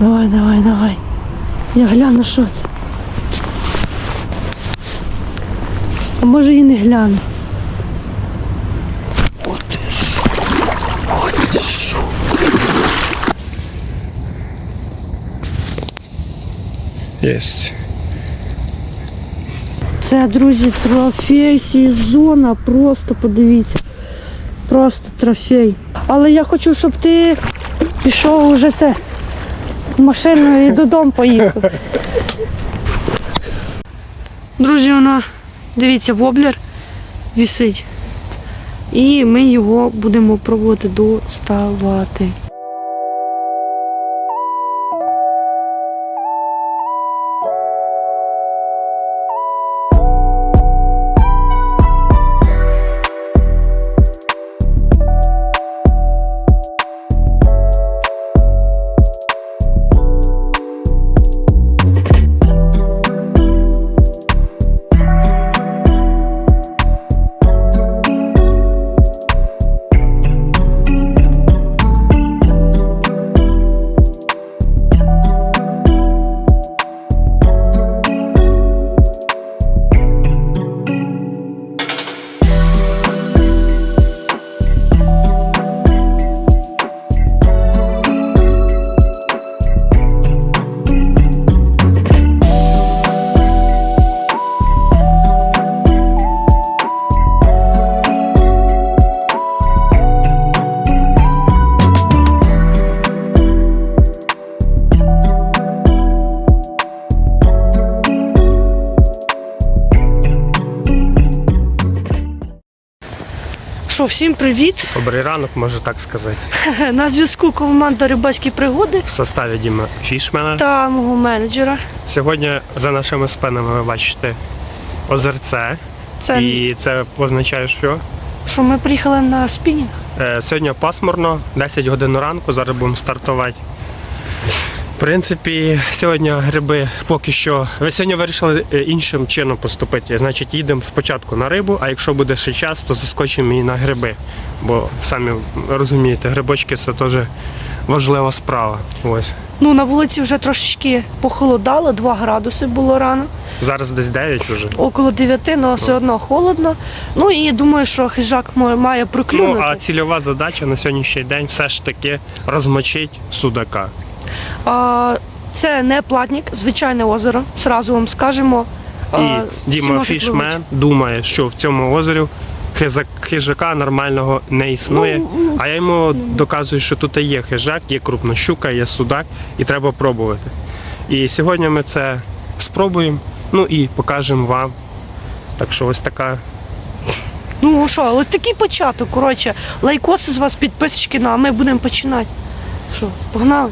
Давай, давай, давай. Я гляну, що це. А може і не гляну. Єсть. Це, друзі, трофей сезона. Просто подивіться. Просто трофей. Але я хочу, щоб ти пішов уже це машиною і додому поїхав. Друзі, вона, дивіться, воблер вісить. І ми його будемо пробувати доставати. Всім привіт! Добрий ранок, можу так сказати. На зв'язку команда Рибальські пригоди В составі Діма Фішмена. та мого менеджера. Сьогодні за нашими спинами ви бачите озерце. Це І це означає, що що ми приїхали на спінінг. е, сьогодні пасмурно, 10 годин ранку, зараз будемо стартувати. В принципі, сьогодні гриби поки що. Ви сьогодні вирішили е, іншим чином поступити. Значить, їдемо спочатку на рибу, а якщо буде ще час, то заскочимо і на гриби. Бо самі розумієте, грибочки це теж важлива справа. Ось. Ну на вулиці вже трошечки похолодало, 2 градуси було рано, Зараз десь 9 вже. около 9, але все одно холодно. Ну і думаю, що хижак має Ну, а цільова задача на сьогоднішній день все ж таки розмочить судака. А, це не платник, звичайне озеро. Сразу вам скажемо. І А, Діма Фішмен думає, що в цьому озері хиза- хижака нормального не існує. Ну, А я йому доказую, що тут є хижак, є крупна щука, є судак, і треба пробувати. І сьогодні ми це спробуємо, ну і покажемо вам. Так що ось така. Ну що, ось такий початок. Коротше, лайкоси з вас, підписочки, ну а ми будемо починати. Що, погнали?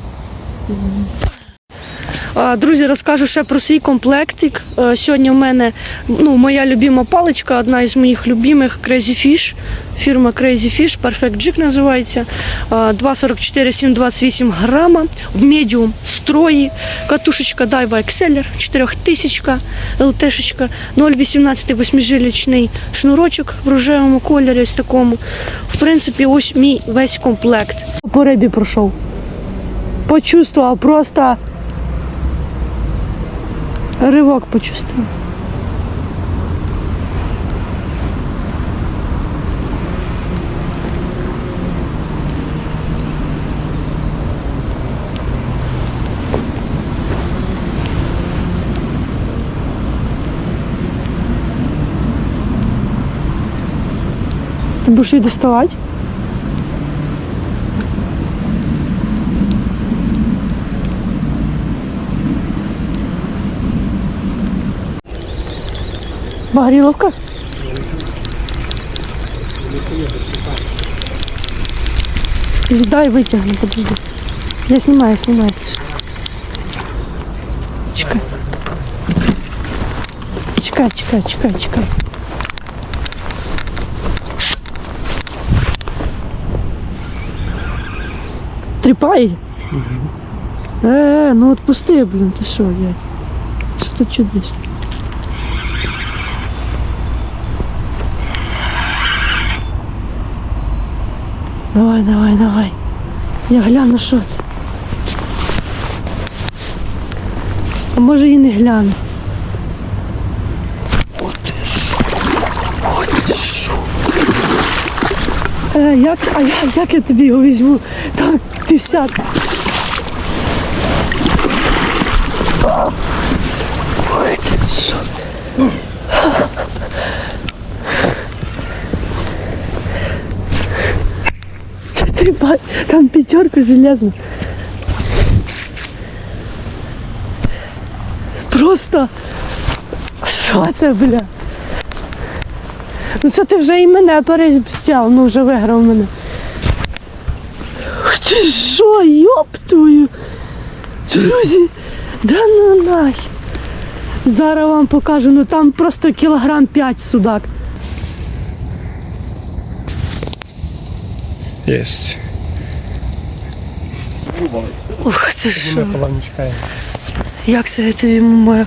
Друзі, розкажу ще про свій комплектик. Сьогодні в мене ну, моя любима паличка, одна із моїх любимих Crazy Fish. Фірма Crazy Fish, Perfect Jig називається. Е, 2,44 728 грама. В медіум строї. Катушечка Daiwa Exceller 4000 ЛТшечка, 0,18 восьмижилічний шнурочок в рожевому кольорі, ось такому. В принципі, ось мій весь комплект. По рибі пройшов. Почувствував просто ривок почувствував. Ти будеш її доставати? Багріловка? Дай витягну, подожди. Я снимаю, снимаю. Чекай. Чекай, чекай, чекай, чекай. Тріпай? Е, ну отпусти, блін, ти що, дядь? Що ти чудиш? Давай, давай, давай. Я гляну, що це. А може і не гляну. От і що? О, ти що? Е, як, а я, як я тобі його візьму? Так, сядь. Там п'ятерка железна. Просто. Що це, бля? Ну це ти вже і мене перестяв, ну вже виграв мене. Ти що, йоп? Друзі, да ну нахер. Зараз вам покажу, ну там просто кілограм 5 судак. Єсть. Ух, це що? Як це я тобі маю?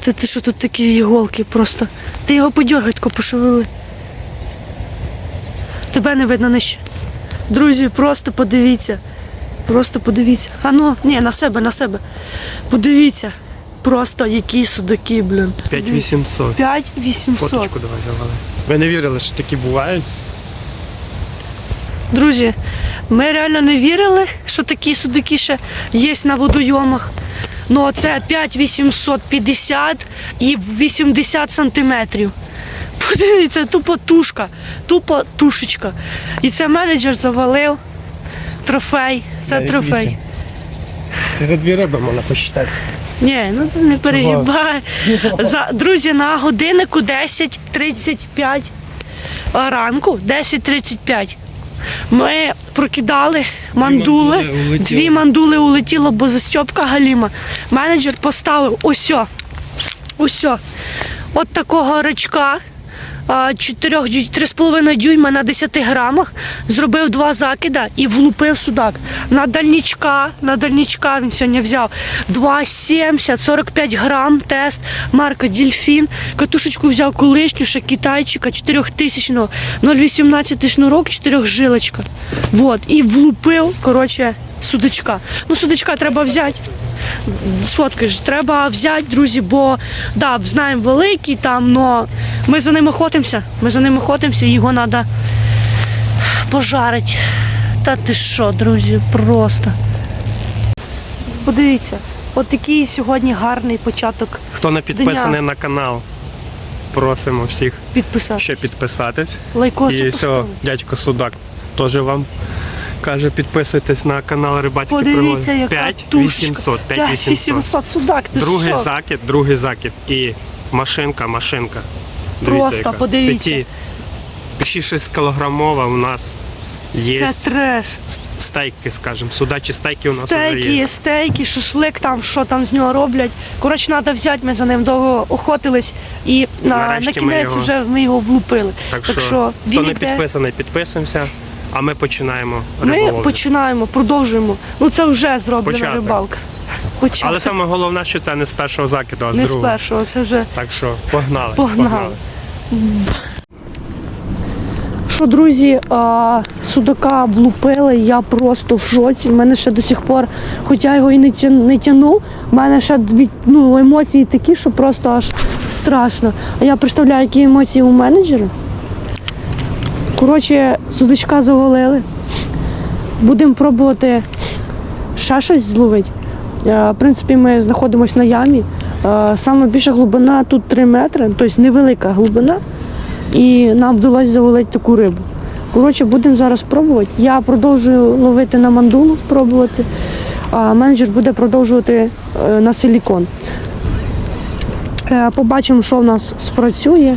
Це ти що тут такі іголки просто. Ти його подергай, тако пошевели. Тебе не видно нижче. Друзі, просто подивіться. Просто подивіться. А ну, ні, на себе, на себе. Подивіться. Просто які судаки, блін. 5800. 5800. Фоточку давай завали. Ви не вірили, що такі бувають? Друзі, ми реально не вірили, що такі судаки ще є на водойомах. Ну це 5850 і 80 сантиметрів. Подивіться, тупо тушка, тупо тушечка. І це менеджер завалив. Трофей. Це Навіть трофей. вісім. Це за дві риби можна посчитати. Ні, ну ти не перегибай. За, друзі, на годиннику 10.35 ранку, 10.35. Ми прокидали мандули. мандули. Дві мандули улетіло, бо застьопка галіма. Менеджер поставив усьо, усьо. От такого рачка. 3,5 дюйма на 10 грамах, зробив два закида і влупив судак. На дальнічка, на дальнічка він сьогодні взяв 2,70, 45 грам тест, марка Дільфін. Катушечку взяв колишню, ще китайчика 4000, 0,18 шнурок, 4 жилочка. Вот, і влупив, коротше, судачка. Ну, судачка треба взяти. Сфоткаєш, треба взяти, друзі, бо да, знаємо великий там, но ми за ними охотимося. Ми за ними охотимося, його треба пожарити. Та ти що, друзі, просто. Подивіться, от такий сьогодні гарний початок Хто не підписаний Дня. на канал, просимо всіх підписатися. ще підписатись. Лайкоси І все, дядько Судак теж вам каже, підписуйтесь на канал Рибацькі Подивіться, яка 5800, 5800. 5800 судак, ти Другий що? закид, другий закид. І машинка, машинка. Просто подивіться. Такі, 6 кілограмова у нас є Це треш. стейки, скажімо. Судачі стейки у нас вже Стейки, є. стейки, шашлик, там що там з нього роблять. Коротше, треба взяти, ми за ним довго охотились і на, Нарешті на ми кінець його- вже ми його влупили. Так, Так що, що хто не іде. підписаний, підписуємося. А ми починаємо Ми починаємо, продовжуємо. Ну це вже зроблена Початок. рибалка. Початок. Але саме головне, що це не з першого закиду, а з не з першого, це вже Так що погнали. Погнали. Що, друзі, судака влупили, я просто в шоці. У мене ще до сих пор, хоча його і не, тя- не тянув, в мене ще від, ну, емоції такі, що просто аж страшно. А я представляю, які емоції у менеджера. Коротше, судачка завалили. Будемо пробувати ще щось зловити. Е, В принципі, ми знаходимося на ямі. Е, Саме більша глибина тут 3 метри, тобто невелика глибина. І нам вдалося завалити таку рибу. Коротше, будемо зараз пробувати. Я продовжую ловити на мандулу, пробувати, а менеджер буде продовжувати е, на силікон. Е, Побачимо, що в нас спрацює.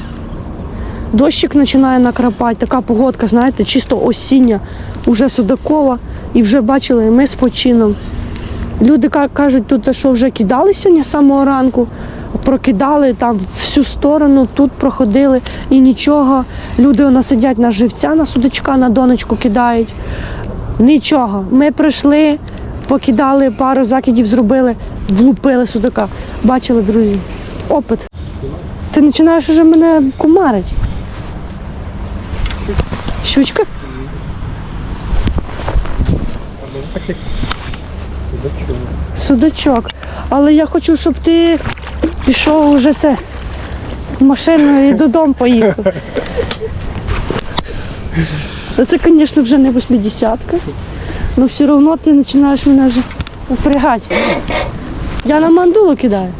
Дощик починає накрапати, така погодка, знаєте, чисто осіння, уже судакова. І вже бачили, ми з почином. Люди кажуть, тут, що вже кидали сьогодні з самого ранку, прокидали там всю сторону, тут проходили і нічого. Люди воно сидять на живця, на судочка, на донечку кидають. Нічого. Ми прийшли, покидали пару закидів, зробили, влупили судака. Бачили, друзі. Опит. Ти починаєш вже мене кумарити. Щучка? Судачок. Але я хочу, щоб ти пішов уже це в машину і додому поїхав. Це, звісно, вже не 80-ка. але все одно ти починаєш мене вже напрягати. Я на мандулу кидаю.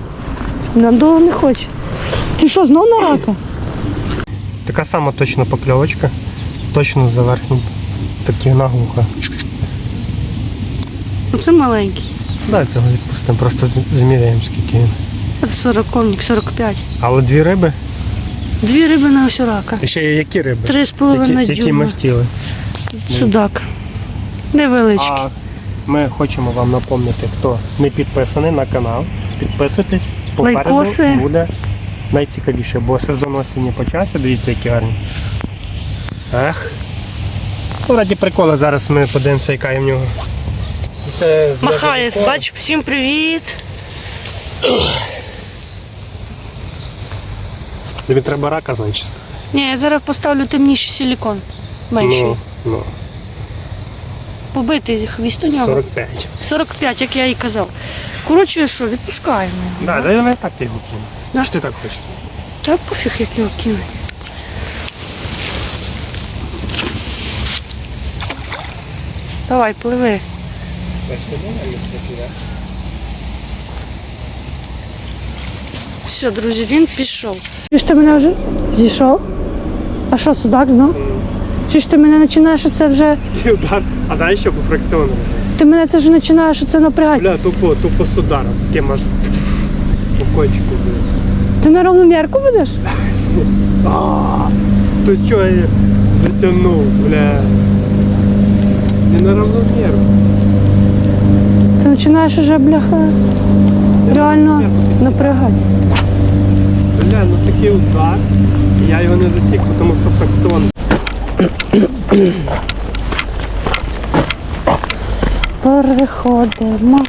Мандулу не хочу. Ти що, знов на рака? Така сама точно покльовочка. Точно за верхнім. Такі наглуха. Оце маленький. Дай цього відпустимо, просто зміряємо скільки він. Це 40, 45. Але дві риби. Дві риби на осьорака. І ще які риби? Три з половиною Які, які ми дюйма. хотіли. Судак. Невеличкий. А ми хочемо вам напомнити, хто не підписаний на канал. Підписуйтесь. Попереду Лайкоси. буде найцікавіше, бо сезон осені почався, дивіться, які гарні. Ех. Ну, раді приколи, зараз ми подивимося, яка є в нього. Це Махає, бач, всім привіт. Тобі треба рака, значить. Ні, я зараз поставлю темніший силікон. Менший. Ну, ну, Побитий хвіст у нього. 45. 45, як я і казав. Коротше, що, відпускаємо. Да, дай я так ти його кину. Да. Що ти так хочеш? Та пофіг, як його кинуть. Давай, пливи. Все, друзі, він пішов. Чи ж ти мене вже зійшов? А що, судак знов? Чи ж ти мене починаєш це вже. Удар. А знаєш що по фракціону вже? Ти мене це вже починаєш це напрягати. Бля, тупо, тупо з ударом. Таким аж по кончику, бля. Ти на ровномірку будеш? А, то чого я затягнув, бля. Не на равноміру. Ти починаєш вже, бляха, реально напрягати. Бля, ну такий удар. І я його не засік, тому що фракціон. Переходимо.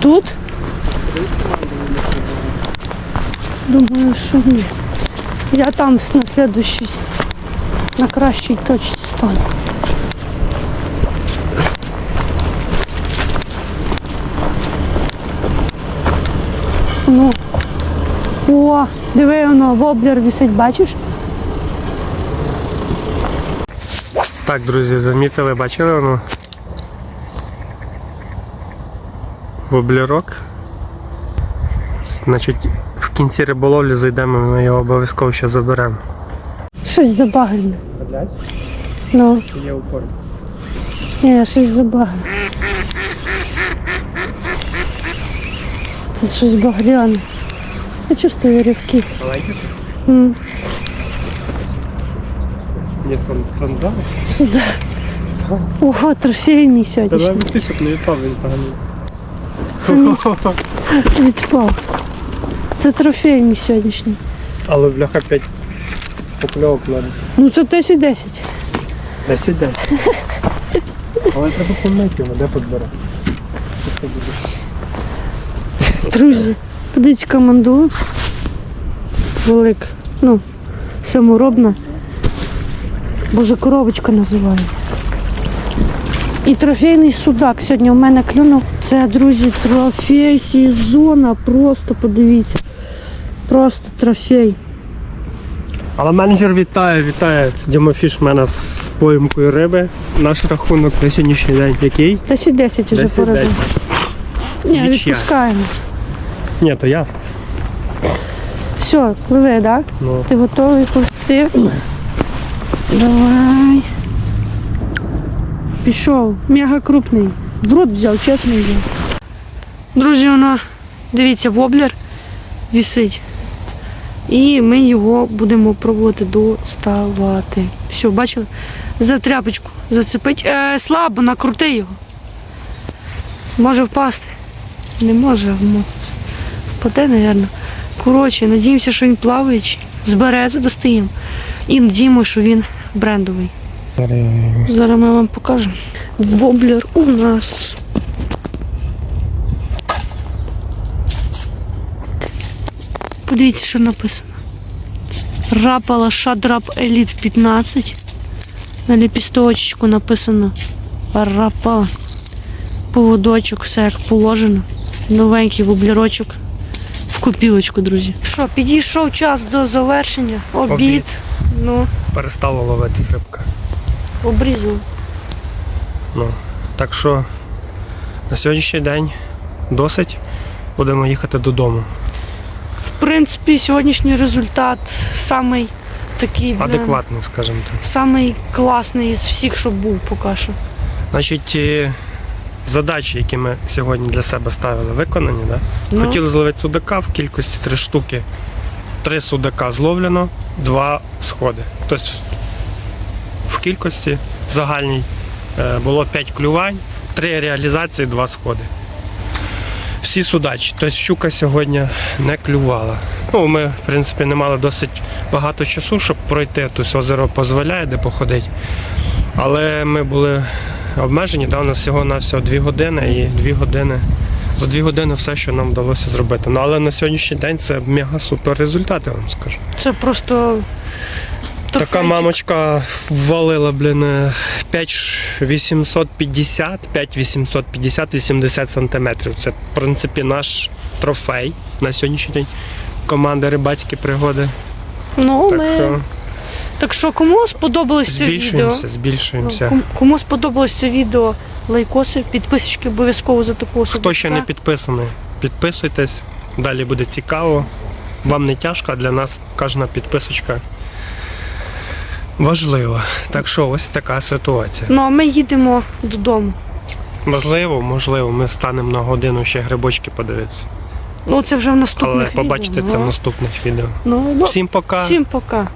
Тут? Думаю, що ні. Я там на следующий, на кращій точці стану. Ну. О, диви воно, воблер висить, бачиш? Так, друзі, замітили, бачили воно? Воблерок. Значить, в кінці риболовлі зайдемо, ми його обов'язково ще заберемо. Щось забагрене. Ну, Є упор. ні, щось забагрене. Це щось багряне. Я чувствую рівки. М, Є сан сандал. Сюди. Ого, трофей мій Та навіть ти щоб не відпав він поганий. Це не відпав. Це трофей мій сьогоднішній. Але бляха 5 покльовок надо. Ну це 10-10. 10 дай. Але треба помити його, де підбере. Друзі, подивіться команду. Велика. Ну, саморобна. Боже, коробочка називається. І трофейний судак сьогодні у мене клюнув. Це, друзі, трофей сезона. Просто подивіться. Просто трофей. Але менеджер вітає, вітає Дімофіш мене з поїмкою риби. Наш рахунок на сьогоднішній день який? 10-10 уже 10-10. Ні, Нічия. відпускаємо. Ні, то ясно. Все, пливи, так? Ну, Ти готовий пустив? Давай. Пішов. Мега крупний. В рот взяв, чесно взяв. Друзі, вона, дивіться, воблер висить. І ми його будемо пробувати доставати. Все, бачили? За тряпочку зацепить. Е, слабо, накрути його. Може впасти. Не може, впаде, мабуть. Коротше, надіємося, що він плаваючий. Збереться, достаємо. І надіємося, що він брендовий. Зараз ми вам покажемо. Воблер у нас. Подивіться, що написано. Рапала Шадрап Еліт 15. На ліпісточку написано Рапала. Поводочок, все як положено. Новенький вублірочок. В копілочку, друзі. Що, підійшов час до завершення. Обід. Обід. Ну, Перестала ловити рибка. обрізали. Ну, так що на сьогоднішній день досить. Будемо їхати додому. В принципі, сьогоднішній результат самий такий бля, Адекватно, скажімо так. самий класний із всіх, що був поки що. Значить, е, задачі, які ми сьогодні для себе ставили, виконані. Да? Ну. Хотіли зловити судака в кількості три штуки. Три судака зловлено, два сходи. Тобто в кількості загальній е, було 5 клювань, три реалізації, два сходи. Всі судачі. Тобто щука сьогодні не клювала. Ну, ми, в принципі, не мали досить багато часу, щоб пройти. Тобто озеро дозволяє де походити. Але ми були обмежені, да, у нас всього на всього 2 години і 2 години. За 2 години все, що нам вдалося зробити. Ну, але на сьогоднішній день це мега супер результат, я вам скажу. Це просто. Така мамочка ввалила, блін, е, 5850, 5850, 80 сантиметрів. Це, в принципі, наш трофей на сьогоднішній день. Команди рибацькі пригоди. Ну, Так ми... що так що кому сподобалось це відео? збільшуємося, Ну, збільшуємося. Кому сподобалось це відео, лайкоси, підписочки обов'язково за такого Хто ще не підписаний, підписуйтесь. Далі буде цікаво. Вам не тяжко, а для нас кожна підписочка важлива. Так що ось така ситуація. Ну а ми їдемо додому. Можливо, можливо, ми станемо на годину ще грибочки подивитися. Ну це вже в наступних Але відео. побачите це в ну. наступних відео. Ну, ну, Всім пока. всім пока.